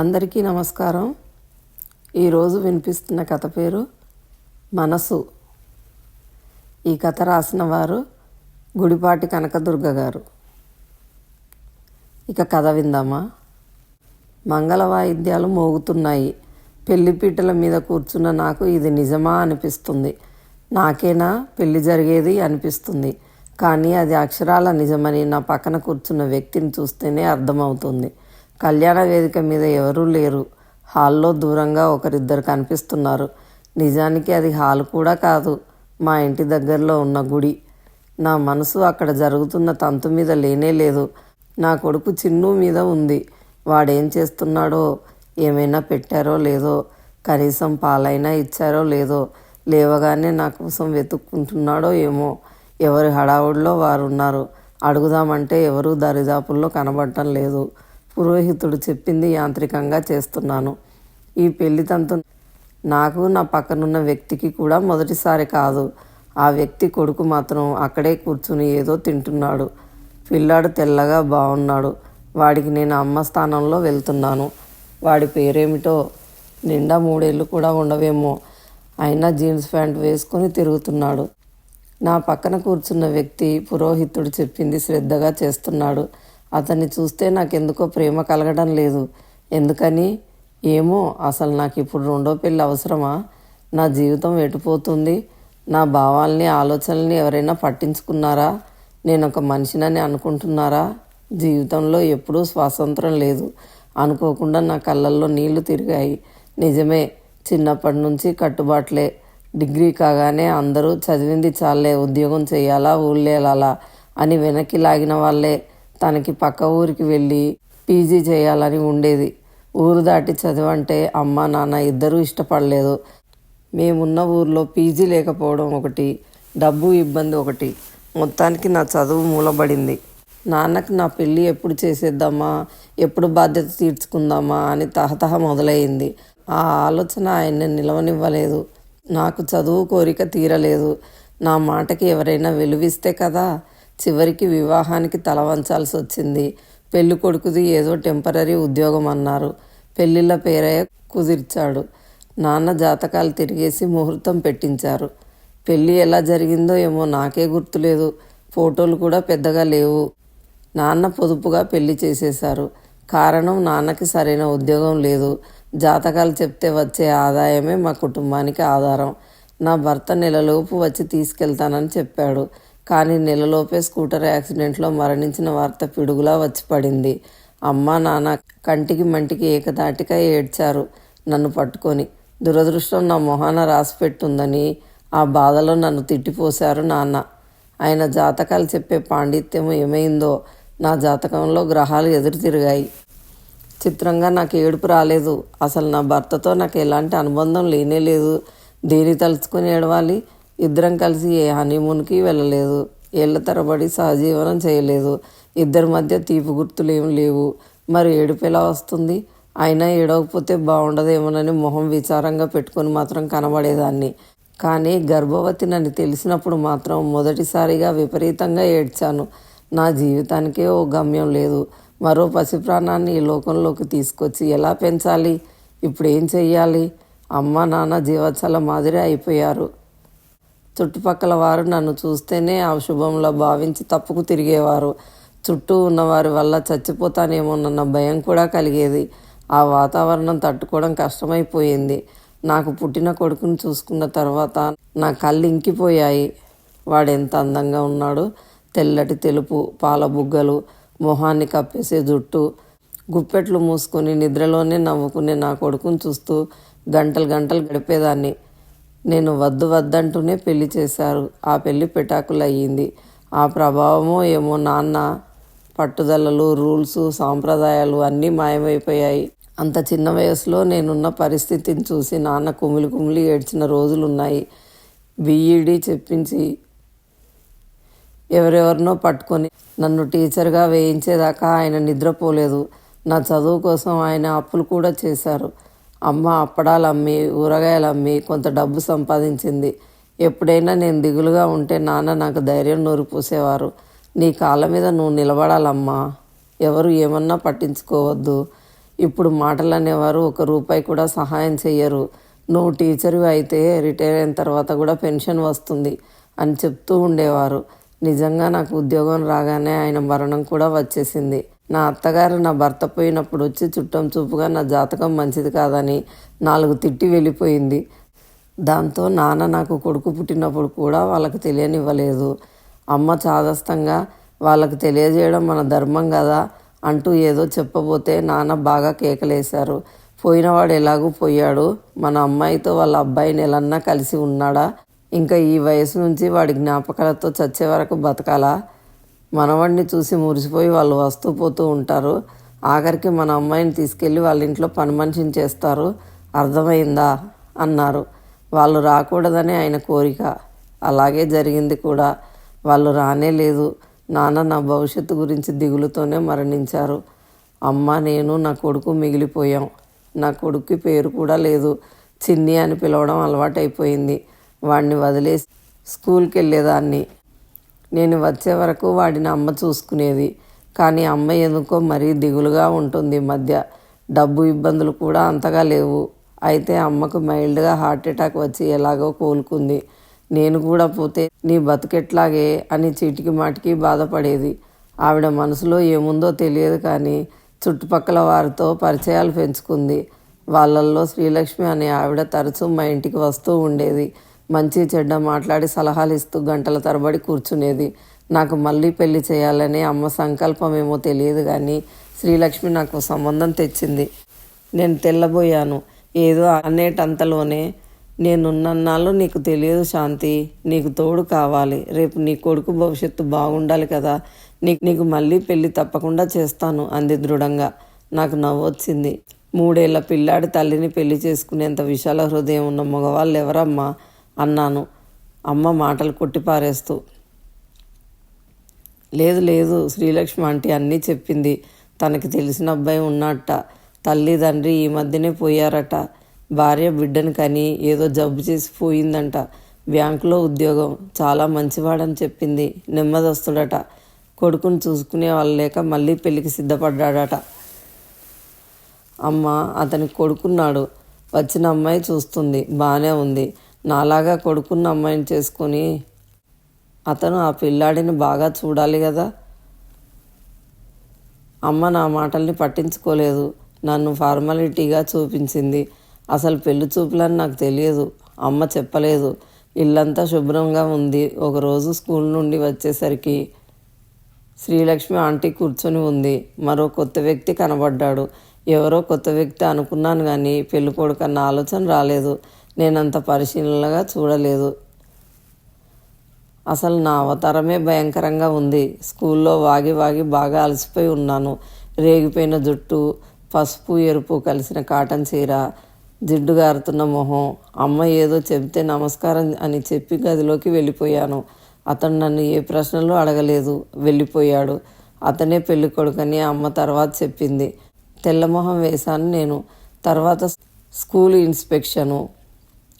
అందరికీ నమస్కారం. ఈరోజు వినిపిస్తున్న కథ పేరు మనసు. ఈ కథ రాసిన వారు గుడిపాటి కనకదుర్గ గారు. ఇక కథ విందామా? మంగళ వాయిద్యాలు మోగుతున్నాయి. పెళ్ళిపీటల మీద కూర్చున్న నాకు ఇది నిజమా అనిపిస్తుంది. నాకేనా పెళ్ళి జరిగేది అనిపిస్తుంది. కానీ అది అక్షరాల నిజమని నా పక్కన కూర్చున్న వ్యక్తిని చూస్తేనే అర్థమవుతుంది. కళ్యాణ వేదిక మీద ఎవరూ లేరు. హాల్లో దూరంగా ఒకరిద్దరు కనిపిస్తున్నారు. నిజానికి అది హాల్ కూడా కాదు. మా ఇంటి దగ్గరలో ఉన్న గుడి. నా మనసు అక్కడ జరుగుతున్న తంతు మీద లేనే లేదు. నా కొడుకు చిన్ను మీద ఉంది. వాడేం చేస్తున్నాడో ఏమైనా పెట్టారో లేదో కనీసం పాలైనా ఇచ్చారో లేదో లేవగానే నా కోసం వెతుక్కుంటున్నాడో ఏమో ఎవరి హడావుడిలో వారు ఉన్నారు అడుగుదామంటే ఎవరూ దరిదాపుల్లో కనబడటం లేదు. పురోహితుడు చెప్పింది యాంత్రికంగా చేస్తున్నాను. ఈ పెళ్ళి తంతు నాకు నా పక్కనున్న వ్యక్తికి కూడా మొదటిసారి కాదు. ఆ వ్యక్తి కొడుకు మాత్రం అక్కడే కూర్చుని ఏదో తింటున్నాడు. పిల్లాడు తెల్లగా బాగున్నాడు వాడికి నేను అమ్మ స్థానంలో వెళ్తున్నాను. వాడి పేరేమిటో నిండా మూడేళ్ళు కూడా ఉండవేమో. అయినా జీన్స్ ప్యాంట్ వేసుకొని తిరుగుతున్నాడు. నా పక్కన కూర్చున్న వ్యక్తి పురోహితుడు చెప్పింది శ్రద్ధగా చేస్తున్నాడు. అతన్ని చూస్తే నాకెందుకో ప్రేమ కలగడం లేదు. ఎందుకని? ఏమో అసలు నాకు ఇప్పుడు రెండో పెళ్ళి అవసరమా? నా జీవితం ఎటుపోతుంది? నా భావాల్ని ఆలోచనల్ని ఎవరైనా పట్టించుకున్నారా? నేను ఒక మనిషినని అనుకుంటున్నారా? జీవితంలో ఎప్పుడూ స్వాతంత్రం లేదు. అనుకోకుండా నా కళ్ళల్లో నీళ్ళు తిరిగాయి. నిజమే చిన్నప్పటి నుంచి కట్టుబాట్లే. డిగ్రీ కాగానే అందరూ చదివింది చాలే ఉద్యోగం చేయాలా ఊళ్ళేలాలా అని వెనక్కి లాగిన వాళ్ళే. తనకి పక్క ఊరికి వెళ్ళి పీజీ చేయాలని ఉండేది. ఊరు దాటి చదవంటే అమ్మ నాన్న ఇద్దరూ ఇష్టపడలేదు. మేమున్న ఊర్లో పీజీ లేకపోవడం ఒకటి డబ్బు ఇబ్బంది ఒకటి. మొత్తానికి నా చదువు మూలబడింది. నాన్నకి నా పెళ్ళి ఎప్పుడు చేసేద్దామా ఎప్పుడు బాధ్యత తీర్చుకుందామా అని తహతహ మొదలయ్యింది ఆ ఆలోచన ఆయన్ని నిలవనివ్వలేదు. నాకు చదువు కోరిక తీరలేదు. నా మాటకి ఎవరైనా విలువిస్తే కదా చివరికి వివాహానికి తల వంచాల్సి వచ్చింది. పెళ్ళి కొడుకుది ఏదో టెంపరీ ఉద్యోగం అన్నారు. పెళ్ళిళ్ళ పేరయ్య కుదిర్చాడు. నాన్న జాతకాలు తిరిగేసి ముహూర్తం పెట్టించారు. పెళ్ళి ఎలా జరిగిందో ఏమో నాకే గుర్తులేదు. ఫోటోలు కూడా పెద్దగా లేవు. నాన్న పొదుపుగా పెళ్ళి చేసేశారు. కారణం నాన్నకి సరైన ఉద్యోగం లేదు. జాతకాలు చెప్తే వచ్చే ఆదాయమే మా కుటుంబానికి ఆధారం. నా భర్త నెలలోపు వచ్చి తీసుకెళ్తానని చెప్పాడు. కానీ నెలలోపే స్కూటర్ యాక్సిడెంట్లో మరణించిన వార్త పిడుగులా వచ్చి పడింది. అమ్మ నాన్న కంటికి మంటికి ఏకదాటిగా ఏడ్చారు నన్ను పట్టుకొని. దురదృష్టం నా మొహాన రాసి పెట్టుందని ఆ బాధలో నన్ను తిట్టిపోశారు నాన్న. ఆయన జాతకాలు చెప్పే పాండిత్యం ఏమైందో నా జాతకంలో గ్రహాలు ఎదురు తిరిగాయి. చిత్రంగా నాకు ఏడుపు రాలేదు. అసలు నా భర్తతో నాకు ఎలాంటి అనుబంధం లేనే లేదు. దేని తలుచుకుని ఏడవాలి? ఇద్దరం కలిసి ఏ హనీమూన్కి వెళ్ళలేదు. ఏళ్ళ తరబడి సహజీవనం చేయలేదు. ఇద్దరి మధ్య తీపి గుర్తులు ఏమి లేవు. మరి ఏడుపు ఎలా వస్తుంది? అయినా ఏడవకపోతే బాగుండదేమోనని మొహం విచారంగా పెట్టుకొని మాత్రం కనబడేదాన్ని. కానీ గర్భవతి నన్ను తెలిసినప్పుడు మాత్రం మొదటిసారిగా విపరీతంగా ఏడ్చాను. నా జీవితానికే ఓ గమ్యం లేదు. మరో పసి ప్రాణాన్ని ఈ లోకంలోకి తీసుకొచ్చి ఎలా పెంచాలి? ఇప్పుడు ఏం చెయ్యాలి? అమ్మ నాన్న జీవత్సల మాదిరి అయిపోయారు. చుట్టుపక్కల వారు నన్ను చూస్తేనే శుభంలో భావించి తప్పుకు తిరిగేవారు. చుట్టూ ఉన్నవారి వల్ల చచ్చిపోతానేమోనన్న భయం కూడా కలిగేది. ఆ వాతావరణం తట్టుకోవడం కష్టమైపోయింది. నాకు పుట్టిన కొడుకుని చూసుకున్న తర్వాత నా కళ్ళు ఇంకిపోయాయి. వాడెంత అందంగా ఉన్నాడు. తెల్లటి తెలుపు పాల బుగ్గలు మొహాన్ని కప్పేసే జుట్టు గుప్పెట్లు మూసుకొని నిద్రలోనే నవ్వుకునే నా కొడుకుని చూస్తూ గంటలు గంటలు గడిపేదాన్ని. నేను వద్దు వద్దంటూనే పెళ్ళి చేశారు. ఆ పెళ్ళి పెటాకులు అయ్యింది ఆ ప్రభావమో ఏమో నాన్న పట్టుదలలు రూల్స్ సాంప్రదాయాలు అన్నీ మాయమైపోయాయి. అంత చిన్న వయసులో నేనున్న పరిస్థితిని చూసి నాన్న కుమిలి కుమిలి ఏడ్చిన రోజులున్నాయి. బీఈడీ చెప్పించి ఎవరెవరినో పట్టుకొని నన్ను టీచర్గా వేయించేదాకా ఆయన నిద్రపోలేదు. నా చదువు కోసం ఆయన అప్పులు కూడా చేశారు. అమ్మ అప్పడాలు అమ్మి ఊరగాయలు అమ్మి కొంత డబ్బు సంపాదించింది. ఎప్పుడైనా నేను దిగులుగా ఉంటే నాన్న నాకు ధైర్యం నూరిపోసేవారు నీ కాళ్ళ మీద నువ్వు నిలబడాలమ్మా. ఎవరు ఏమన్నా పట్టించుకోవద్దు. ఇప్పుడు మాటలు అనేవారు ఒక రూపాయి కూడా సహాయం చెయ్యరు. నువ్వు టీచరు అయితే రిటైర్ అయిన తర్వాత కూడా పెన్షన్ వస్తుంది అని చెప్తూ ఉండేవారు. నిజంగా నాకు ఉద్యోగం రాగానే ఆయన మరణం కూడా వచ్చేసింది. నా అత్తగారు నా భర్త పోయినప్పుడు వచ్చి చుట్టం చూపుగా నా జాతకం మంచిది కాదని నాలుగు తిట్టి వెళ్ళిపోయింది. దాంతో నాన్న నాకు కొడుకు పుట్టినప్పుడు కూడా వాళ్ళకి తెలియనివ్వలేదు. అమ్మ చాదస్తంగా వాళ్ళకి తెలియజేయడం మన ధర్మం కదా అంటూ ఏదో చెప్పబోతే నాన్న బాగా కేకలేశారు. పోయినవాడు ఎలాగూ పోయాడు. మన అమ్మాయితో వాళ్ళ అబ్బాయి నెలన్నా కలిసి ఉన్నాడా? ఇంకా ఈ వయసు నుంచి వాడి జ్ఞాపకాలతో చచ్చే వరకు బతకాలా? మనవాడిని చూసి మురిసిపోయి వాళ్ళు వస్తూ పోతూ ఉంటారు. ఆఖరికి మన అమ్మాయిని తీసుకెళ్ళి వాళ్ళ ఇంట్లో పని మనిషిని చేస్తారు. అర్థమైందా? అన్నారు. వాళ్ళు రాకూడదని ఆయన కోరిక. అలాగే జరిగింది కూడా. వాళ్ళు రానే లేదు. నాన్న నా భవిష్యత్తు గురించి దిగులుతోనే మరణించారు. అమ్మ నేను నా కొడుకు మిగిలిపోయాం. నా కొడుక్కి పేరు కూడా లేదు. చిన్ని అని పిలవడం అలవాటైపోయింది. వాడిని వదిలేసి స్కూల్కి వెళ్ళేదాన్ని నేను వచ్చే వరకు వాడిని అమ్మ చూసుకునేది. కానీ అమ్మ ఎందుకో మరీ దిగులుగా ఉంటుంది మధ్య. డబ్బు ఇబ్బందులు కూడా అంతగా లేవు. అయితే అమ్మకు మైల్డ్గా హార్ట్ అటాక్ వచ్చి ఎలాగో కోలుకుంది. నేను కూడా పోతే నీ బతుకెట్లాగే అని చీటికి మాటికి బాధపడేది. ఆవిడ మనసులో ఏముందో తెలియదు కానీ చుట్టుపక్కల వారితో పరిచయాలు పెంచుకుంది. వాళ్ళల్లో శ్రీలక్ష్మి అనే ఆవిడ తరచూ మా ఇంటికి వస్తూ ఉండేది. మంచి చెడ్డ మాట్లాడి సలహాలు ఇస్తూ గంటల తరబడి కూర్చునేది. నాకు మళ్ళీ పెళ్ళి చేయాలనే అమ్మ సంకల్పం ఏమో తెలియదు కానీ శ్రీలక్ష్మి నాకు సంబంధం తెచ్చింది. నేను తెల్లబోయాను. ఏదో అనేటంతలోనే నేనున్నన్నాళ్ళు నీకు తెలియదు శాంతి. నీకు తోడు కావాలి. రేపు నీ కొడుకు భవిష్యత్తు బాగుండాలి కదా. నీకు నీకు మళ్ళీ పెళ్ళి తప్పకుండా చేస్తాను అంది దృఢంగా. నాకు నవ్వొచ్చింది. మూడేళ్ళ పిల్లాడి తల్లిని పెళ్ళి చేసుకునేంత విశాల హృదయం ఉన్న మగవాళ్ళు ఎవరమ్మా అన్నాను. అమ్మ మాటలు కొట్టిపారేస్తూ లేదు లేదు శ్రీలక్ష్మి ఆంటీ అన్నీ చెప్పింది. తనకి తెలిసిన అబ్బాయి ఉన్నట్ట తల్లి తండ్రి ఈ మధ్యనే పోయారట. భార్య బిడ్డను కని ఏదో జబ్బు చేసి పోయిందంట. బ్యాంకులో ఉద్యోగం చాలా మంచివాడని చెప్పింది. నెమ్మదొస్తుడట. కొడుకుని చూసుకునే వాళ్ళు లేక మళ్ళీ పెళ్ళికి సిద్ధపడ్డాడట. అమ్మ అతనికి కొడుకున్నాడు. వచ్చిన అమ్మాయి చూస్తుంది. బాగానే ఉంది. నాలాగా కొడుకున్న అమ్మాయిని చేసుకొని అతను ఆ పిల్లాడిని బాగా చూడాలి కదా. అమ్మ నా మాటల్ని పట్టించుకోలేదు. నన్ను ఫార్మాలిటీగా చూపించింది. అసలు పెళ్ళి చూపులని నాకు తెలియదు. అమ్మ చెప్పలేదు. ఇల్లంతా శుభ్రంగా ఉంది. ఒకరోజు స్కూల్ నుండి వచ్చేసరికి శ్రీలక్ష్మి ఆంటీ కూర్చొని ఉంది. మరో కొత్త వ్యక్తి కనబడ్డాడు. ఎవరో కొత్త వ్యక్తి అనుకున్నాను కానీ పెళ్ళి కొడుకు అన్న ఆలోచన రాలేదు. నేను అంత పరిశీలనగా చూడలేదు. అసలు నా అవతారమే భయంకరంగా ఉంది. స్కూల్లో వాగి వాగి బాగా అలసిపోయి ఉన్నాను. రేగిపోయిన జుట్టు పసుపు ఎరుపు కలిసిన కాటన్ చీర జిడ్డు గారుతున్న మొహం అమ్మ ఏదో చెబితే నమస్కారం అని చెప్పి గదిలోకి వెళ్ళిపోయాను. అతను నన్ను ఏ ప్రశ్నలు అడగలేదు. వెళ్ళిపోయాడు. అతనే పెళ్ళి కొడుకని అమ్మ తర్వాత చెప్పింది. తెల్లమొహం వేశాను నేను. తర్వాత స్కూల్ ఇన్స్పెక్షను.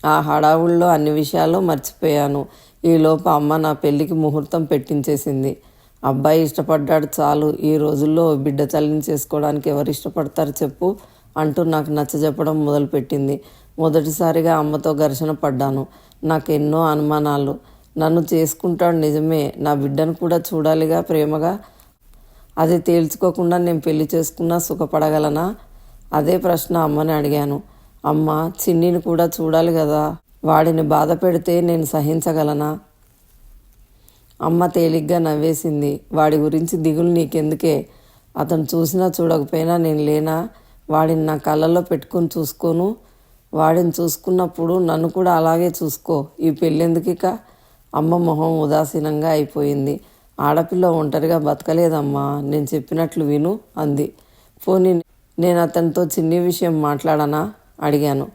ఆ హడావుల్లో అన్ని విషయాలు మర్చిపోయాను. ఈలోపు అమ్మ నా పెళ్ళికి ముహూర్తం పెట్టించేసింది. అబ్బాయి ఇష్టపడ్డాడు చాలు. ఈ రోజుల్లో బిడ్డ తల్లిని చేసుకోవడానికి ఎవరు ఇష్టపడతారు చెప్పు అంటూ నాకు నచ్చజెప్పడం మొదలుపెట్టింది. మొదటిసారిగా అమ్మతో ఘర్షణ పడ్డాను. నాకు ఎన్నో అనుమానాలు. నన్ను చేసుకుంటాడు నిజమే. నా బిడ్డను కూడా చూడాలిగా ప్రేమగా? అది తేల్చుకోకుండా నేను పెళ్ళి చేసుకున్నా సుఖపడగలనా? అదే ప్రశ్న అమ్మని అడిగాను. అమ్మ చిన్నిని కూడా చూడాలి కదా. వాడిని బాధ పెడితే నేను సహించగలనా? అమ్మ తేలిగ్గా నవ్వేసింది. వాడి గురించి దిగులు నీకెందుకే? అతను చూసినా చూడకపోయినా నేను లేనా? వాడిని నా కళ్ళల్లో పెట్టుకొని చూసుకోను? వాడిని చూసుకున్నప్పుడు నన్ను కూడా అలాగే చూసుకో. ఈ పెళ్ళెందుకిక? అమ్మ మొహం ఉదాసీనంగా అయిపోయింది. ఆడపిల్ల ఒంటరిగా బతకలేదమ్మా. నేను చెప్పినట్లు విను అంది. పోనీ నేను అతనితో చిన్ని విషయం మాట్లాడనా? అడిగాను.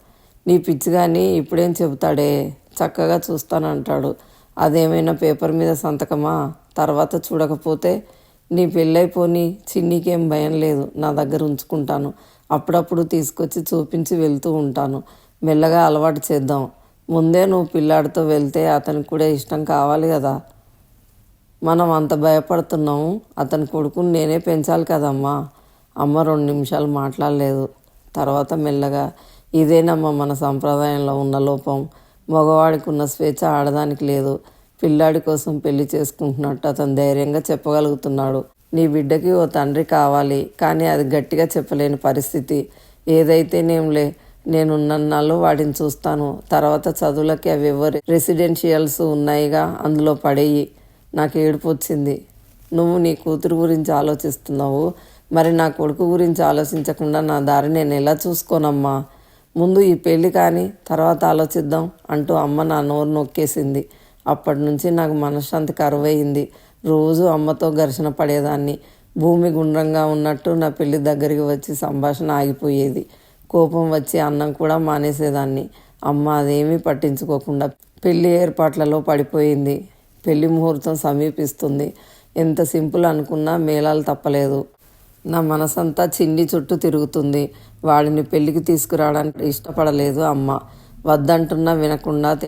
నీ పిచ్చి కానీ ఇప్పుడేం చెబుతాడే? చక్కగా చూస్తానంటాడు. అదేమైనా పేపర్ మీద సంతకమా? తర్వాత చూడకపోతే నీ పెళ్ళైపోని చిన్నికేం భయం లేదు. నా దగ్గర ఉంచుకుంటాను. అప్పుడప్పుడు తీసుకొచ్చి చూపించి వెళ్తూ ఉంటాను. మెల్లగా అలవాటు చేద్దాం. ముందే నువ్వు పిల్లాడితో వెళ్తే అతనికి కూడా ఇష్టం కావాలి కదా. మనం అంత భయపడుతున్నాము. అతని కొడుకుని నేనే పెంచాలి కదమ్మా. అమ్మ రెండు నిమిషాలు మాట్లాడలేదు. తర్వాత మెల్లగా ఇదేనమ్మా మన సంప్రదాయంలో ఉన్న లోపం. మగవాడికి ఉన్న స్వేచ్ఛ ఆడదానికి లేదు. పిల్లాడి కోసం పెళ్ళి చేసుకుంటున్నట్టు అతను ధైర్యంగా చెప్పగలుగుతున్నాడు. నీ బిడ్డకి ఓ తండ్రి కావాలి కానీ అది గట్టిగా చెప్పలేని పరిస్థితి. ఏదైతేనేంలే నేనున్నన్నాళ్ళు వాటిని చూస్తాను. తర్వాత చదువులకి అవి ఎవరు రెసిడెన్షియల్స్ ఉన్నాయిగా అందులో పడేయి. నాకు ఏడుపు వచ్చింది నువ్వు నీ కూతురు గురించి ఆలోచిస్తున్నావు. మరి నా కొడుకు గురించి ఆలోచించకుండా నా దారి నేను ఎలా చూసుకోనమ్మా? ముందు ఈ పెళ్ళి కానీ తర్వాత ఆలోచిద్దాం అంటూ అమ్మ నా నోరు నొక్కేసింది. అప్పటి నుంచి నాకు మనశ్శాంతి కరువయింది రోజు అమ్మతో ఘర్షణ పడేదాన్ని. భూమి గుండ్రంగా ఉన్నట్టు నా పెళ్ళి దగ్గరికి వచ్చి సంభాషణ ఆగిపోయేది. కోపం వచ్చి అన్నం కూడా మానేసేదాన్ని. అమ్మ అదేమీ పట్టించుకోకుండా పెళ్ళి ఏర్పాట్లలో పడిపోయింది. పెళ్ళి ముహూర్తం సమీపిస్తుంది. ఎంత సింపుల్ అనుకున్నా మేళాలు తప్పలేదు. నా మనసంతా చిన్ని చుట్టూ తిరుగుతుంది. వాడిని పెళ్ళికి తీసుకురావడానికి ఇష్టపడలేదు అమ్మ. వద్దంటున్నా వినకుండా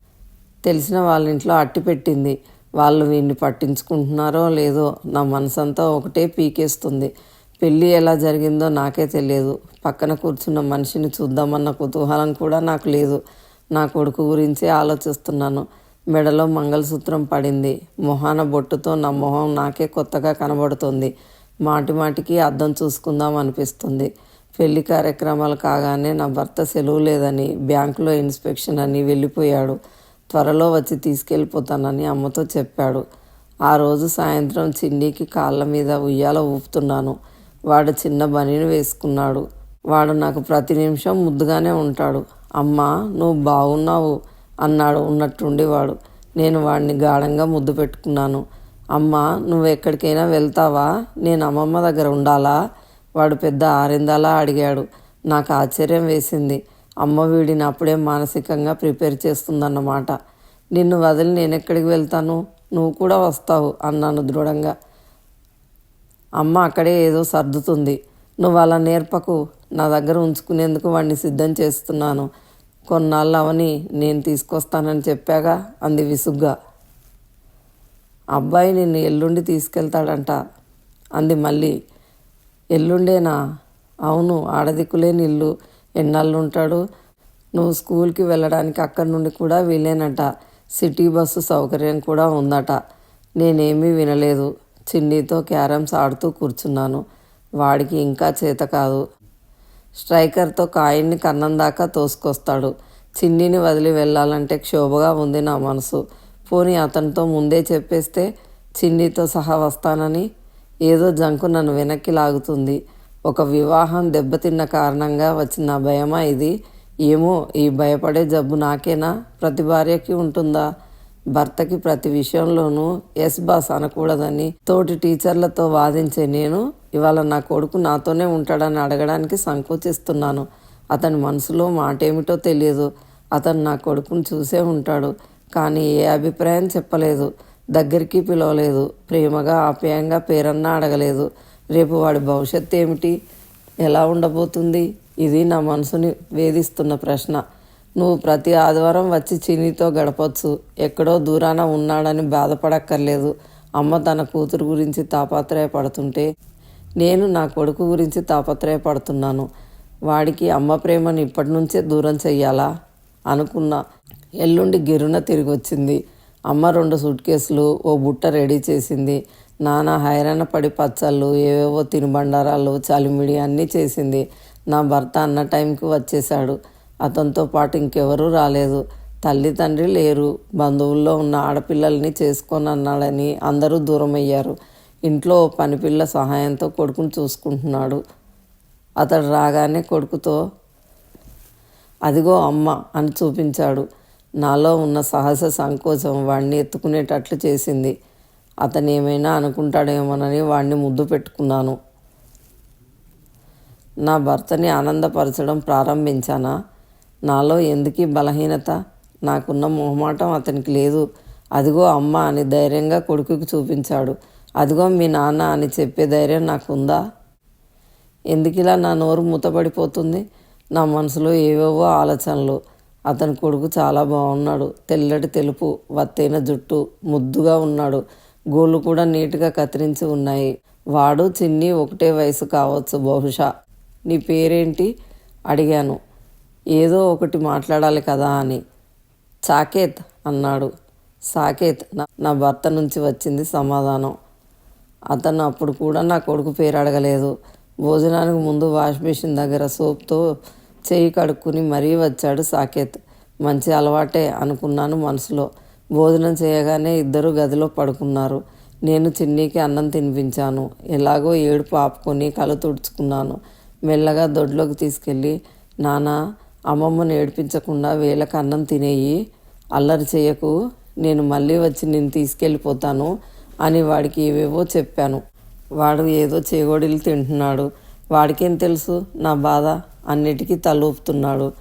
తెలిసిన వాళ్ళ ఇంట్లో అట్టి పెట్టింది. వాళ్ళు వీడిని పట్టించుకుంటున్నారో లేదో నా మనసంతా ఒకటే పీకేస్తుంది. పెళ్ళి ఎలా జరిగిందో నాకే తెలియదు. పక్కన కూర్చున్న మనిషిని చూద్దామన్న కుతూహలం కూడా నాకు లేదు. నా కొడుకు గురించే ఆలోచిస్తున్నాను. మెడలో మంగళసూత్రం పడింది. మొహాన బొట్టుతో నా మొహం నాకే కొత్తగా కనబడుతుంది. మాటి మాటికి అద్దం చూసుకుందాం అనిపిస్తుంది. పెళ్ళి కార్యక్రమాలు కాగానే నా భర్త సెలవు లేదని బ్యాంకులో ఇన్స్పెక్షన్ అని వెళ్ళిపోయాడు. త్వరలో వచ్చి తీసుకెళ్ళిపోతానని అమ్మతో చెప్పాడు. ఆ రోజు సాయంత్రం చిన్నీకి కాళ్ళ మీద ఉయ్యాల ఊపుతున్నాను. వాడు చిన్న బనీని వేసుకున్నాడు. వాడు నాకు ప్రతి నిమిషం ముద్దుగానే ఉంటాడు. అమ్మా నువ్వు బాగున్నావు అన్నాడు ఉన్నట్టుండి వాడు. నేను వాడిని గాఢంగా ముద్దు పెట్టుకున్నాను. అమ్మ నువ్వు ఎక్కడికైనా వెళ్తావా? నేను అమ్మమ్మ దగ్గర ఉండాలా? వాడు పెద్ద ఆరిందాలా అడిగాడు. నాకు ఆశ్చర్యం వేసింది. అమ్మ వీడిని అప్పుడే మానసికంగా ప్రిపేర్ చేస్తుందన్నమాట. నిన్ను వదిలి నేను ఎక్కడికి వెళ్తాను? నువ్వు కూడా వస్తావు అన్నాను దృఢంగా. అమ్మ అక్కడే ఏదో సర్దుతుంది. నువ్వు అలా నేర్పకు. నా దగ్గర ఉంచుకునేందుకు వాడిని సిద్ధం చేస్తున్నాను. కొన్నాళ్ళు అవని నేను తీసుకొస్తానని చెప్పాగా అంది విసుగ్గా. అబ్బాయి నిన్ను ఎల్లుండి తీసుకెళ్తాడంట. అంది మళ్ళీ. ఎల్లుండేనా? అవును ఆడదిక్కులేని ఇల్లు ఎన్నాళ్ళు ఉంటాడు నువ్వు స్కూల్కి వెళ్ళడానికి అక్కడి నుండి కూడా వీలేనట. సిటీ బస్సు సౌకర్యం కూడా ఉందట. నేనేమీ వినలేదు. చిన్నీతో క్యారమ్స్ ఆడుతూ కూర్చున్నాను. వాడికి ఇంకా చేత కాదు. స్ట్రైకర్తో కాయిన్ని కన్నం దాకా తోసుకొస్తాడు. చిన్నిని వదిలి వెళ్ళాలంటే క్షోభగా ఉంది నా మనసు. పోనీ అతనితో ముందే చెప్పేస్తే చిన్నితో సహా వస్తానని ఏదో జంకు నన్ను వెనక్కి లాగుతుంది. ఒక వివాహం దెబ్బతిన్న కారణంగా వచ్చిన భయమా ఇది? ఏమో ఈ భయపడే జబ్బు నాకేనా? ప్రతి భార్యకి ఉంటుందా? భర్తకి ప్రతి విషయంలోనూ ఎస్ బాస్ అనకూడదని తోటి టీచర్లతో వాదించే నేను ఇవాళ నా కొడుకు నాతోనే ఉంటాడని అడగడానికి సంకోచిస్తున్నాను. అతని మనసులో మాట ఏమిటో తెలియదు. అతను నా కొడుకుని చూసే ఉంటాడు. కానీ ఏ అభిప్రాయం చెప్పలేదు. దగ్గరికి పిలవలేదు. ప్రేమగా ఆప్యాయంగా పేరన్నా అడగలేదు. రేపు వాడి భవిష్యత్తు ఏమిటి? ఎలా ఉండబోతుంది? ఇది నా మనసుని వేధిస్తున్న ప్రశ్న. నువ్వు ప్రతి ఆదివారం వచ్చి చినితో గడపచ్చు. ఎక్కడో దూరాన ఉన్నాడని బాధపడక్కర్లేదు. అమ్మ తన కూతురు గురించి తాపత్రయపడుతుంటే నేను నా కొడుకు గురించి తాపత్రయపడుతున్నాను. వాడికి అమ్మ ప్రేమను ఇప్పటి నుంచే దూరం చెయ్యాలా? అనుకున్నా. ఎల్లుండి గిరున తిరిగి వచ్చింది అమ్మ రెండు సూట్ కేసులు ఓ బుట్ట రెడీ చేసింది. నాన్న హైరాణ పడి పచ్చళ్ళు ఏవేవో తినుబండారాలు చలిమిడి అన్నీ చేసింది. నా భర్త అన్న టైంకి వచ్చేశాడు. అతనితో పాటు ఇంకెవరూ రాలేదు. తల్లి తండ్రి లేరు. బంధువుల్లో ఉన్న ఆడపిల్లల్ని చేసుకొని అన్నాడని అందరూ దూరం అయ్యారు ఇంట్లో ఓ పనిపిల్ల సహాయంతో కొడుకుని చూసుకుంటున్నాడు. అతడు రాగానే కొడుకుతో అదిగో అమ్మ అని చూపించాడు. నాలో ఉన్న సహజ సంకోచం వాడిని ఎత్తుకునేటట్లు చేసింది. అతను ఏమైనా అనుకుంటాడేమోనని వాడిని ముద్దు పెట్టుకున్నాను. నా భర్తని ఆనందపరచడం ప్రారంభించానా? నాలో ఎందుకీ బలహీనత? నాకున్న మొహమాటం అతనికి లేదు. అదిగో అమ్మ అని ధైర్యంగా కొడుకుకి చూపించాడు. అదిగో మీ నాన్న అని చెప్పే ధైర్యం నాకుందా? ఇలా నా నోరు మూతపడిపోతుంది? నా మనసులో ఏవేవో ఆలోచనలు. అతని కొడుకు చాలా బాగున్నాడు. తెల్లటి తెలుపు వత్తైన జుట్టు ముద్దుగా ఉన్నాడు. గోళ్ళు కూడా నీట్గా కత్తిరించి ఉన్నాయి. వాడు చిన్ని ఒకటే వయసు కావచ్చు బహుశా. నీ పేరేంటి? అడిగాను. ఏదో ఒకటి మాట్లాడాలి కదా అని. సాకేత్ అన్నాడు. సాకేత్ నా- నా భర్త నుంచి వచ్చింది సమాధానం. అతను అప్పుడు కూడా నా కొడుకు పేరు అడగలేదు. భోజనానికి ముందు వాష్ మిషన్ దగ్గర సోప్తో చేయి కడుక్కుని మరీ వచ్చాడు సాకేత్. మంచి అలవాటే అనుకున్నాను మనసులో. భోజనం చేయగానే ఇద్దరు గదిలో పడుకున్నారు. నేను చిన్నీకి అన్నం తినిపించాను. ఎలాగో ఏడుపు ఆపుకొని కళ్ళు తుడుచుకున్నాను. మెల్లగా దొడ్లోకి తీసుకెళ్ళి నాన్న అమ్మమ్మని ఏడిపించకుండా వేలకు అన్నం తినేయి. అల్లరి చేయకు. నేను మళ్ళీ వచ్చి నేను తీసుకెళ్ళిపోతాను అని వాడికి ఏవేవో చెప్పాను. వాడు ఏదో చేగోడీలు తింటున్నాడు. వాడికేం తెలుసు? నా బాధ. అన్నిటికీ తలూపుతున్నాడు.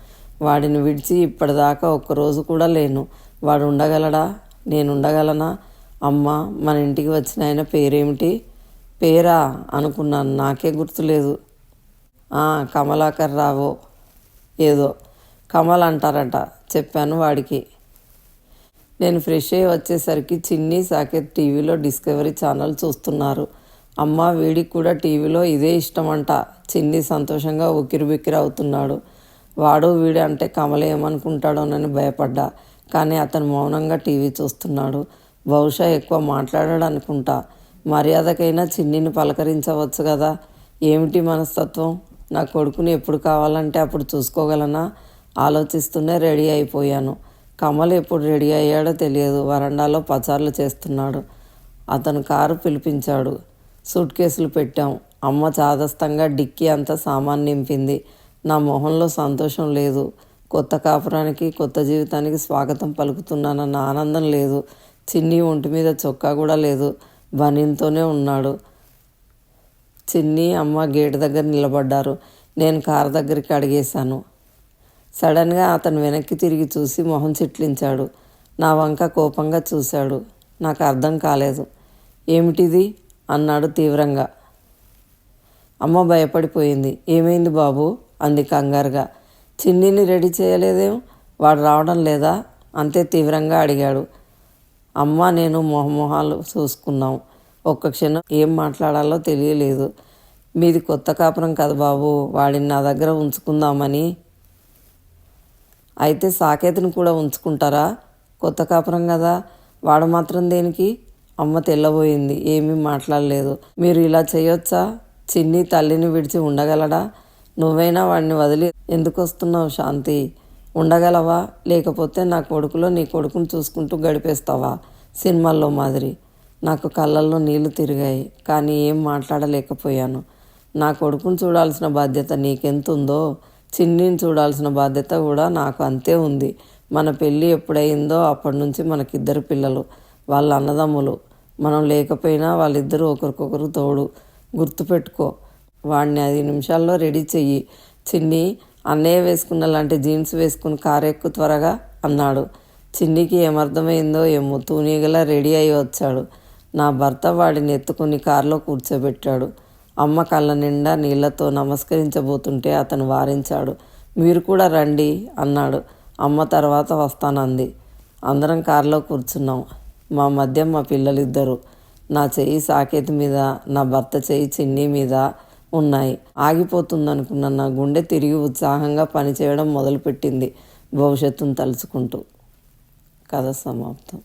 వాడిని విడిచి ఇప్పటిదాకా ఒక్కరోజు కూడా లేను. వాడు ఉండగలడా నేను ఉండగలనా అమ్మ మన ఇంటికి వచ్చిన ఆయన పేరేమిటి? పేరా? అనుకున్నాను. నాకే గుర్తులేదు. కమలాకర్ రావో? ఏదో. కమల్ అంటారట. చెప్పాను వాడికి. నేను ఫ్రెష్ అయ్యి వచ్చేసరికి చిన్ని సాకేత్ టీవీలో డిస్కవరీ ఛానల్ చూస్తున్నారు. అమ్మ వీడికి కూడా టీవీలో ఇదే ఇష్టమంట. చిన్ని సంతోషంగా ఉక్కిరిబిక్కిరి అవుతున్నాడు. వాడు వీడు అంటే కమల ఏమనుకుంటాడోనని భయపడ్డా. కానీ అతను మౌనంగా టీవీ చూస్తున్నాడు. బహుశా ఎక్కువ మాట్లాడాడు అనుకుంటా మర్యాదకైనా చిన్నిని పలకరించవచ్చు కదా. ఏమిటి మనస్తత్వం? నా కొడుకుని ఎప్పుడు కావాలంటే అప్పుడు చూసుకోగలనా? ఆలోచిస్తూనే రెడీ అయిపోయాను. కమల్ ఎప్పుడు రెడీ అయ్యాడో తెలియదు. వరండాలో పచార్లు చేస్తున్నాడు. అతను కారు పిలిపించాడు. సూట్ కేసులు పెట్టాం. అమ్మ చాదస్తంగా డిక్కీ అంతా సామాన్ నింపింది. నా మొహంలో సంతోషం లేదు. కొత్త కాపురానికి కొత్త జీవితానికి స్వాగతం పలుకుతున్నానన్న ఆనందం లేదు. చిన్ని ఒంటి మీద చొక్కా కూడా లేదు. బనీన్తోనే ఉన్నాడు. చిన్ని అమ్మ గేటు దగ్గర నిలబడ్డారు. నేను కారు దగ్గరికి అడిగేశాను. సడన్గా అతను వెనక్కి తిరిగి చూసి మొహం చిట్లించాడు. నా వంక కోపంగా చూశాడు. నాకు అర్థం కాలేదు. ఏమిటిది? అన్నాడు తీవ్రంగా. అమ్మ భయపడిపోయింది. ఏమైంది బాబు? అంది కంగారుగా. చిన్నిని రెడీ చేయలేదేం? వాడు రావడం లేదా? అంతే తీవ్రంగా అడిగాడు. అమ్మ నేను మొహమొహాలు చూసుకున్నాం. ఒక్క క్షణం ఏం మాట్లాడాలో తెలియలేదు. మీది కొత్త కాపురం కదా బాబు. వాడిని నా దగ్గర ఉంచుకుందామని. అయితే సాకేతుని కూడా ఉంచుకుంటారా? కొత్త కాపురం కదా. వాడు మాత్రం దేనికి? అమ్మ తెల్లబోయింది ఏమీ మాట్లాడలేదు. మీరు ఇలా చేయొచ్చా? చిన్ని తల్లిని విడిచి ఉండగలడా? నువ్వైనా వాడిని వదిలి ఎందుకు వస్తున్నావు శాంతి? ఉండగలవా? లేకపోతే నా కొడుకులో నీ కొడుకుని చూసుకుంటూ గడిపేస్తావా? సినిమాల్లో మాదిరి. నాకు కళ్ళల్లో నీళ్ళు తిరిగాయి కానీ ఏం మాట్లాడలేకపోయాను. నా కొడుకుని చూడాల్సిన బాధ్యత నీకెంతుందో? చిన్నిని చూడాల్సిన బాధ్యత కూడా నాకు అంతే ఉంది. మన పెళ్ళి ఎప్పుడైందో అప్పటి నుంచి మనకిద్దరు పిల్లలు వాళ్ళ అన్నదమ్ములు. మనం లేకపోయినా వాళ్ళిద్దరూ ఒకరికొకరు తోడు గుర్తుపెట్టుకో. వాడిని ఐదు నిమిషాల్లో రెడీ చెయ్యి. చిన్ని అన్నయ్య వేసుకున్న లాంటి జీన్స్ వేసుకుని కారెక్కు త్వరగా అన్నాడు. చిన్నికి ఏమర్థమైందో ఏమో తూనీగలా రెడీ అయి వచ్చాడు. నా భర్త వాడిని ఎత్తుకుని కారులో కూర్చోబెట్టాడు. అమ్మ కళ్ళ నిండా నీళ్ళతో నమస్కరించబోతుంటే అతను వారించాడు. మీరు కూడా రండి అన్నాడు. అమ్మ తర్వాత వస్తానంది. అందరం కారులో కూర్చున్నాం. మా మధ్య మా పిల్లలిద్దరు నా చెయ్యి సాకేత్ మీద నా భర్త చెయ్యి చిన్ని మీద ఉన్నాయి. ఆగిపోతుందనుకున్న నా గుండె తిరిగి ఉత్సాహంగా పనిచేయడం మొదలుపెట్టింది భవిష్యత్తును తలుచుకుంటూ. కథ సమాప్తం.